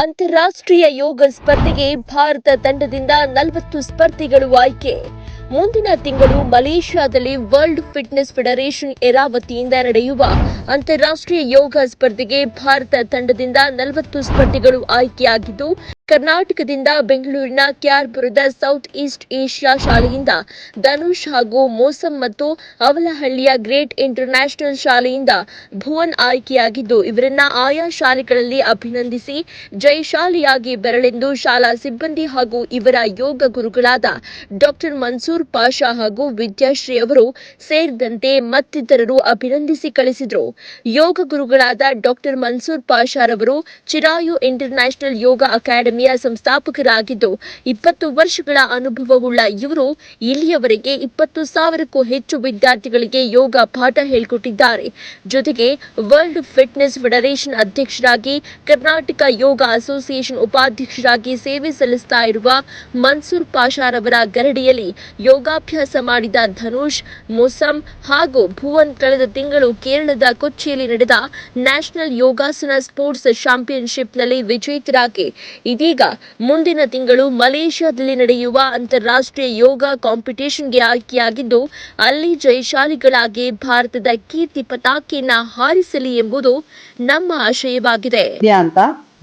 ಅಂತಾರಾಷ್ಟ್ರೀಯ ಯೋಗ ಸ್ಪರ್ಧೆಗೆ ಭಾರತ ತಂಡದಿಂದ ನಲವತ್ತು ಸ್ಪರ್ಧಿಗಳು ಆಯ್ಕೆ. ಮುಂದಿನ ತಿಂಗಳು ಮಲೇಷ್ಯಾದಲ್ಲಿ ವರ್ಲ್ಡ್ ಫಿಟ್ನೆಸ್ ಫೆಡರೇಷನ್ ಎರಾ ವತಿಯಿಂದ ನಡೆಯುವ ಅಂತಾರಾಷ್ಟ್ರೀಯ ಯೋಗ ಸ್ಪರ್ಧೆಗೆ ಭಾರತ ತಂಡದಿಂದ ನಲವತ್ತು ಸ್ಪರ್ಧಿಗಳು ಆಯ್ಕೆಯಾಗಿದ್ದು ಕರ್ನಾಟಕದಿಂದ ಬೆಂಗಳೂರಿನ ಕ್ಯಾರ್ಪುರದ ಸೌತ್ ಈಸ್ಟ್ ಏಷ್ಯಾ ಶಾಲೆಯಿಂದ ಧನುಷ್ ಹಾಗೂ ಮೋಸಂ ಮತ್ತು ಅವಲಹಳ್ಳಿಯ ಗ್ರೇಟ್ ಇಂಟರ್ನ್ಯಾಷನಲ್ ಶಾಲೆಯಿಂದ ಭುವನ್ ಆಯ್ಕೆಯಾಗಿದ್ದು, ಇವರನ್ನ ಆಯಾ ಶಾಲೆಗಳಲ್ಲಿ ಅಭಿನಂದಿಸಿ ಜಯಶಾಲಿಯಾಗಿ ಬರಲೆಂದು ಶಾಲಾ ಸಿಬ್ಬಂದಿ ಹಾಗೂ ಇವರ ಯೋಗ ಗುರುಗಳಾದ ಡಾಕ್ಟರ್ ಮನ್ಸೂರ್ ಪಾಷಾ ಹಾಗೂ ವಿದ್ಯಾಶ್ರೀ ಅವರು ಸೇರಿದಂತೆ ಮತ್ತಿತರರು ಅಭಿನಂದಿಸಿ ಕಳಿಸಿದರು. ಯೋಗ ಗುರುಗಳಾದ ಡಾಕ್ಟರ್ ಮನ್ಸೂರ್ ಪಾಷಾರವರು ಚಿರಾಯು ಇಂಟರ್ನ್ಯಾಷನಲ್ ಯೋಗ ಅಕಾಡೆಮಿಯ ಸಂಸ್ಥಾಪಕರಾಗಿದ್ದು, ಇಪ್ಪತ್ತು ವರ್ಷಗಳ ಅನುಭವವುಳ್ಳ ಇವರು ಇಲ್ಲಿಯವರೆಗೆ ಇಪ್ಪತ್ತು ಸಾವಿರಕ್ಕೂ ಹೆಚ್ಚು ವಿದ್ಯಾರ್ಥಿಗಳಿಗೆ ಯೋಗ ಪಾಠ ಹೇಳಿಕೊಟ್ಟಿದ್ದಾರೆ. ಜೊತೆಗೆ ವರ್ಲ್ಡ್ ಫಿಟ್ನೆಸ್ ಫೆಡರೇಷನ್ ಅಧ್ಯಕ್ಷರಾಗಿ, ಕರ್ನಾಟಕ ಯೋಗ ಅಸೋಸಿಯೇಷನ್ ಉಪಾಧ್ಯಕ್ಷರಾಗಿ ಸೇವೆ ಸಲ್ಲಿಸ್ತಾ ಇರುವ ಮನ್ಸೂರ್ ಪಾಷಾರವರ ಗರಡಿಯಲ್ಲಿ ಯೋಗಾಭ್ಯಾಸ ಮಾಡಿದ ಧನುಷ್, ಮೊಸಂ ಹಾಗೂ ಭುವನ್ ಕಳೆದ ತಿಂಗಳು ಕೇರಳದ ಕೊಚ್ಚಿಯಲ್ಲಿ ನಡೆದ ನ್ಯಾಷನಲ್ ಯೋಗಾಸನ ಸ್ಪೋರ್ಟ್ಸ್ ಚಾಂಪಿಯನ್ಶಿಪ್ನಲ್ಲಿ ವಿಜೇತರಾಗಿ ಇದೀಗ ಮುಂದಿನ ತಿಂಗಳು ಮಲೇಷ್ಯಾದಲ್ಲಿ ನಡೆಯುವ ಅಂತಾರಾಷ್ಟ್ರೀಯ ಯೋಗ ಕಾಂಪಿಟೇಷನ್ಗೆ ಆಯ್ಕೆಯಾಗಿದ್ದು, ಅಲ್ಲಿ ಜಯಶಾಲಿಗಳಾಗಿ ಭಾರತದ ಕೀರ್ತಿ ಪತಾಕೆಯನ್ನ ಹಾರಿಸಲಿ ಎಂಬುದು ನಮ್ಮ ಆಶಯವಾಗಿದೆ. ಅಂತ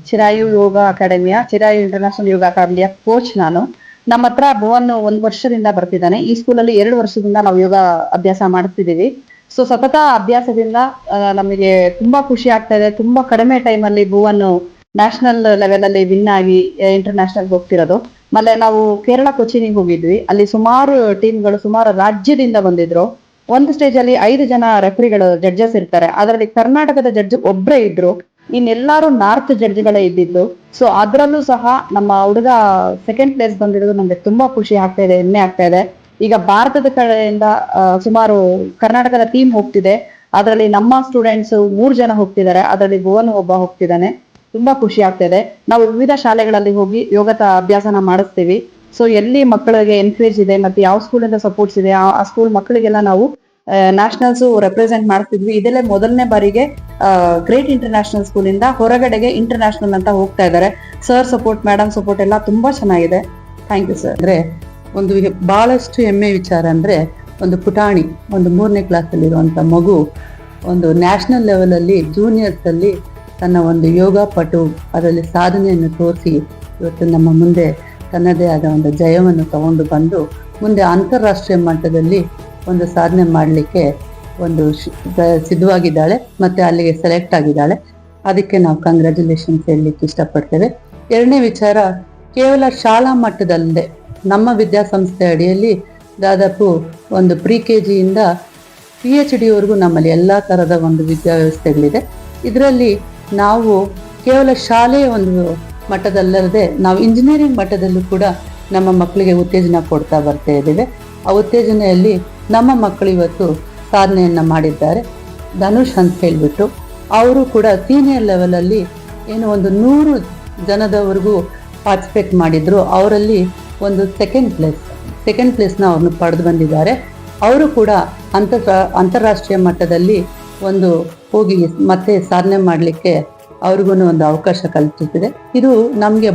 ಚಿರಾಯು ಯೋಗ ಅಕಾಡೆಮಿಯ, ಚಿರಾಯು ಇಂಟರ್ನ್ಯಾಷನಲ್ ಯೋಗ ಅಕಾಡೆಮಿಯ ಕೋಚ್ ನಾನು. ನಮ್ಮ ಹತ್ರ ಭುವನ್ ಒಂದ್ ವರ್ಷದಿಂದ ಬರ್ತಿದ್ದಾನೆ. ಈ ಸ್ಕೂಲಲ್ಲಿ ಎರಡು ವರ್ಷದಿಂದ ನಾವು ಯೋಗ ಅಭ್ಯಾಸ ಮಾಡ್ತಿದ್ದೀವಿ. ಸೊ ಸತತ ಅಭ್ಯಾಸದಿಂದ ನಮಗೆ ತುಂಬಾ ಖುಷಿ ಆಗ್ತಾ ಇದೆ. ತುಂಬಾ ಕಡಿಮೆ ಟೈಮಲ್ಲಿ ಭುವನ್ ನ್ಯಾಷನಲ್ ಲೆವೆಲ್ ಅಲ್ಲಿ ವಿನ್ ಆಗಿ ಇಂಟರ್ನ್ಯಾಷನಲ್ ಹೋಗ್ತಿರೋದು. ಆಮೇಲೆ ನಾವು ಕೇರಳ ಕೊಚ್ಚಿನಿಗೆ ಹೋಗಿದ್ವಿ. ಅಲ್ಲಿ ಸುಮಾರು ಟೀಮ್ಗಳು ಸುಮಾರು ರಾಜ್ಯದಿಂದ ಬಂದಿದ್ರು. ಒಂದು ಸ್ಟೇಜ್ ಅಲ್ಲಿ ಐದು ಜನ ರೆಫರಿಗಳು ಜಡ್ಜಸ್ ಇರ್ತಾರೆ. ಅದರಲ್ಲಿ ಕರ್ನಾಟಕದ ಜಡ್ಜ್ ಒಬ್ರೇ ಇದ್ರು. ಇನ್ನೆಲ್ಲಾರು ನಾರ್ತ್ ಜಡ್ಜ್ಗಳೇ ಇದ್ದಿದ್ದು. ಸೊ ಅದ್ರಲ್ಲೂ ಸಹ ನಮ್ಮ ಹುಡುಗ ಸೆಕೆಂಡ್ ಪ್ಲೇಸ್ ಬಂದಿರೋದು ನಮ್ಗೆ ತುಂಬಾ ಖುಷಿ ಆಗ್ತಾ ಇದೆ, ಹೆಮ್ಮೆ ಆಗ್ತಾ ಇದೆ. ಈಗ ಭಾರತದ ಕಡೆಯಿಂದ ಸುಮಾರು ಕರ್ನಾಟಕದ ಟೀಮ್ ಹೋಗ್ತಿದೆ. ಅದರಲ್ಲಿ ನಮ್ಮ ಸ್ಟೂಡೆಂಟ್ಸ್ ಮೂರ್ ಜನ ಹೋಗ್ತಿದ್ದಾರೆ. ಅದರಲ್ಲಿ ಭುವನ್ ಒಬ್ಬ ಹೋಗ್ತಿದ್ದಾನೆ. ತುಂಬಾ ಖುಷಿ ಆಗ್ತಾ ಇದೆ. ನಾವು ವಿವಿಧ ಶಾಲೆಗಳಲ್ಲಿ ಹೋಗಿ ಯೋಗ ಅಭ್ಯಾಸನ ಮಾಡಿಸ್ತೀವಿ. ಸೊ ಎಲ್ಲಿ ಮಕ್ಕಳಿಗೆ ಎನ್ಕರೇಜ್ ಇದೆ ಮತ್ತೆ ಯಾವ ಸ್ಕೂಲಿಂದ ಸಪೋರ್ಟ್ಸ್ ಇದೆ, ಆ- ಸ್ಕೂಲ್ ಮಕ್ಕಳಿಗೆಲ್ಲ ನಾವು ನ್ಯಾಷನಲ್ಸ್ ರೆಪ್ರೆಸೆಂಟ್ ಮಾಡ್ತಿದ್ವಿ. ಇದೆಲ್ಲೇ ಮೊದಲನೇ ಬಾರಿಗೆ ಗ್ರೇಟ್ ಇಂಟರ್ನ್ಯಾಷನಲ್ ಸ್ಕೂಲಿಂದ ಹೊರಗಡೆಗೆ ಇಂಟರ್ನ್ಯಾಷನಲ್ ಅಂತ ಹೋಗ್ತಾ ಇದ್ದಾರೆ. ಸರ್ ಸಪೋರ್ಟ್ ಮೇಡಮ್ ಸಪೋರ್ಟ್ ಎಲ್ಲ ತುಂಬಾ ಚೆನ್ನಾಗಿದೆ. ಥ್ಯಾಂಕ್ ಯು ಸರ್ ಅಂದ್ರೆ ಒಂದು ಬಹಳಷ್ಟು ಹೆಮ್ಮೆ ವಿಚಾರ ಅಂದ್ರೆ ಒಂದು ಪುಟಾಣಿ, ಒಂದು ಮೂರನೇ ಕ್ಲಾಸಲ್ಲಿರುವಂಥ ಮಗು ಒಂದು ನ್ಯಾಷನಲ್ ಲೆವೆಲಲ್ಲಿ ಜೂನಿಯರ್ಸ್ ಅಲ್ಲಿ ತನ್ನ ಒಂದು ಯೋಗ ಪಟು ಅದರಲ್ಲಿ ಸಾಧನೆಯನ್ನು ತೋರಿಸಿ ಇವತ್ತು ನಮ್ಮ ಮುಂದೆ ತನ್ನದೇ ಆದ ಒಂದು ಜಯವನ್ನು ತಗೊಂಡು ಬಂದು ಮುಂದೆ ಅಂತಾರಾಷ್ಟ್ರೀಯ ಮಟ್ಟದಲ್ಲಿ ಒಂದು ಸಾಧನೆ ಮಾಡಲಿಕ್ಕೆ ಒಂದು ಸಿದ್ಧವಾಗಿದ್ದಾಳೆ ಮತ್ತೆ ಅಲ್ಲಿಗೆ ಸೆಲೆಕ್ಟ್ ಆಗಿದ್ದಾಳೆ. ಅದಕ್ಕೆ ನಾವು ಕಂಗ್ರ್ಯಾಚುಲೇಷನ್ಸ್ ಹೇಳಲಿಕ್ಕೆ ಇಷ್ಟಪಡ್ತೇವೆ. ಎರಡನೇ ವಿಚಾರ, ಕೇವಲ ಶಾಲಾ ಮಟ್ಟದಲ್ಲದೆ ನಮ್ಮ ವಿದ್ಯಾಸಂಸ್ಥೆ ಅಡಿಯಲ್ಲಿ ದಾದಾಪು ಒಂದು ಪ್ರಿ ಕೆ ಜಿಯಿಂದ ಪಿ ಎಚ್ ಡಿವರೆಗೂ ನಮ್ಮಲ್ಲಿ ಎಲ್ಲ ಥರದ ಒಂದು ವಿದ್ಯಾವ್ಯವಸ್ಥೆಗಳಿದೆ. ಇದರಲ್ಲಿ ನಾವು ಕೇವಲ ಶಾಲೆಯ ಒಂದು ಮಟ್ಟದಲ್ಲದೆ ನಾವು ಇಂಜಿನಿಯರಿಂಗ್ ಮಟ್ಟದಲ್ಲೂ ಕೂಡ ನಮ್ಮ ಮಕ್ಕಳಿಗೆ ಉತ್ತೇಜನ ಕೊಡ್ತಾ ಬರ್ತಾ ಇದ್ದೇವೆ. ಆ ಉತ್ತೇಜನೆಯಲ್ಲಿ ನಮ್ಮ ಮಕ್ಕಳು ಇವತ್ತು ಸಾಧನೆಯನ್ನು ಮಾಡಿದ್ದಾರೆ. ಧನುಷ್ ಅಂತ ಹೇಳಿಬಿಟ್ಟು ಅವರು ಕೂಡ ಸೀನಿಯರ್ ಲೆವೆಲಲ್ಲಿ ಏನು ಒಂದು ನೂರು ಜನದವರೆಗೂ ಪಾರ್ಟಿಸಿಪೇಟ್ ಮಾಡಿದ್ರು. ಅವರಲ್ಲಿ ಒಂದು ಸೆಕೆಂಡ್ ಪ್ಲೇಸ್ ಸೆಕೆಂಡ್ ಪ್ಲೇಸ್ನ ಅವ್ರನ್ನ ಪಡೆದು ಬಂದಿದ್ದಾರೆ. ಅವರು ಕೂಡ ಅಂತ ಅಂತಾರಾಷ್ಟ್ರೀಯ ಮಟ್ಟದಲ್ಲಿ ಒಂದು ಹೋಗಿ ಮತ್ತೆ ಸಾಧನೆ ಮಾಡಲಿಕ್ಕೆ ಅವ್ರಿಗೂ ಒಂದು ಅವಕಾಶ ಕಲ್ಪಿಸಿದೆ. ಇದು ನಮಗೆ